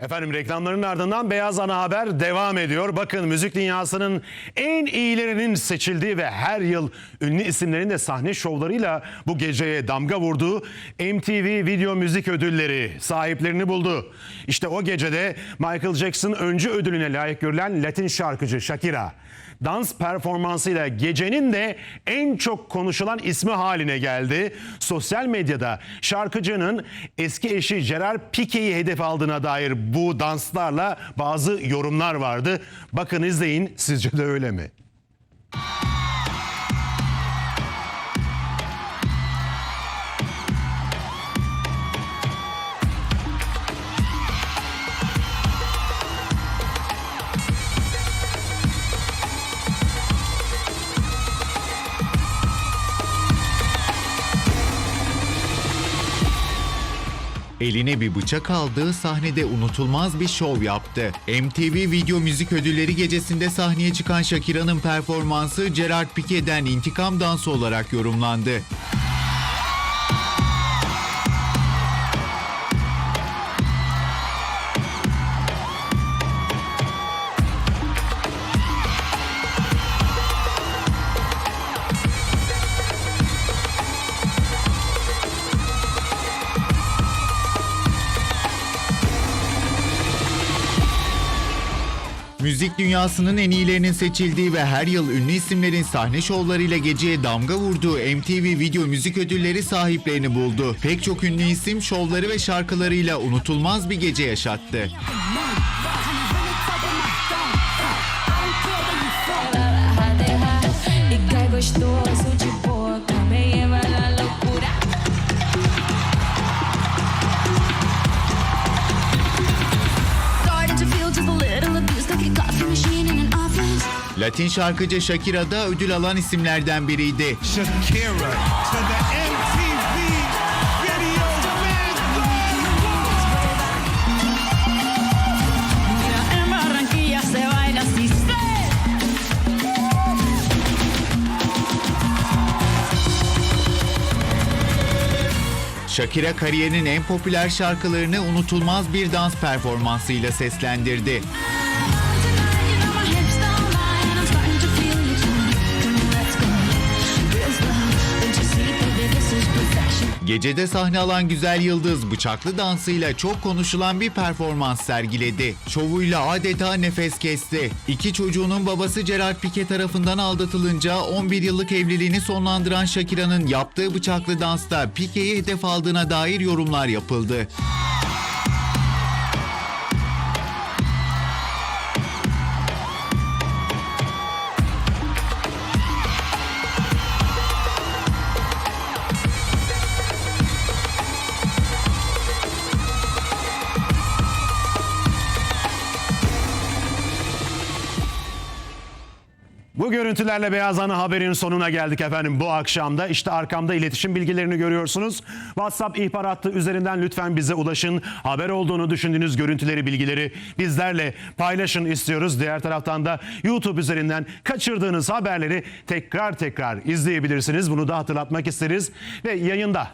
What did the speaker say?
Efendim reklamların ardından Beyaz Ana Haber devam ediyor. Bakın müzik dünyasının en iyilerinin seçildiği ve her yıl ünlü isimlerin de sahne şovlarıyla bu geceye damga vurduğu MTV Video Müzik Ödülleri sahiplerini buldu. İşte o gecede Michael Jackson öncü ödülüne layık görülen Latin şarkıcı Shakira dans performansıyla gecenin de en çok konuşulan ismi haline geldi. Sosyal medyada şarkıcının eski eşi Gerard Pique'yi hedef aldığına dair bu danslarla bazı yorumlar vardı. Bakın izleyin sizce de öyle mi? Eline bir bıçak aldığı sahnede unutulmaz bir şov yaptı. MTV Video Müzik Ödülleri gecesinde sahneye çıkan Shakira'nın performansı Gerard Pique'den intikam dansı olarak yorumlandı. Müzik dünyasının en iyilerinin seçildiği ve her yıl ünlü isimlerin sahne şovlarıyla geceye damga vurduğu MTV Video Müzik Ödülleri sahiplerini buldu. Pek çok ünlü isim şovları ve şarkılarıyla unutulmaz bir gece yaşattı. Latin şarkıcı Shakira da ödül alan isimlerden biriydi. Shakira to the MTV Video. Shakira kariyerinin en popüler şarkılarını unutulmaz bir dans performansıyla seslendirdi. Gecede sahne alan güzel yıldız bıçaklı dansıyla çok konuşulan bir performans sergiledi. Şovuyla adeta nefes kesti. İki çocuğunun babası Gerard Piqué tarafından aldatılınca 11 yıllık evliliğini sonlandıran Shakira'nın yaptığı bıçaklı dansta Piqué'yi hedef aldığına dair yorumlar yapıldı. Bu görüntülerle Beyaz Ana Haber'in sonuna geldik efendim bu akşamda. İşte arkamda iletişim bilgilerini görüyorsunuz. WhatsApp ihbar hattı üzerinden lütfen bize ulaşın. Haber olduğunu düşündüğünüz görüntüleri, bilgileri bizlerle paylaşın istiyoruz. Diğer taraftan da YouTube üzerinden kaçırdığınız haberleri tekrar tekrar izleyebilirsiniz. Bunu da hatırlatmak isteriz. Ve yayında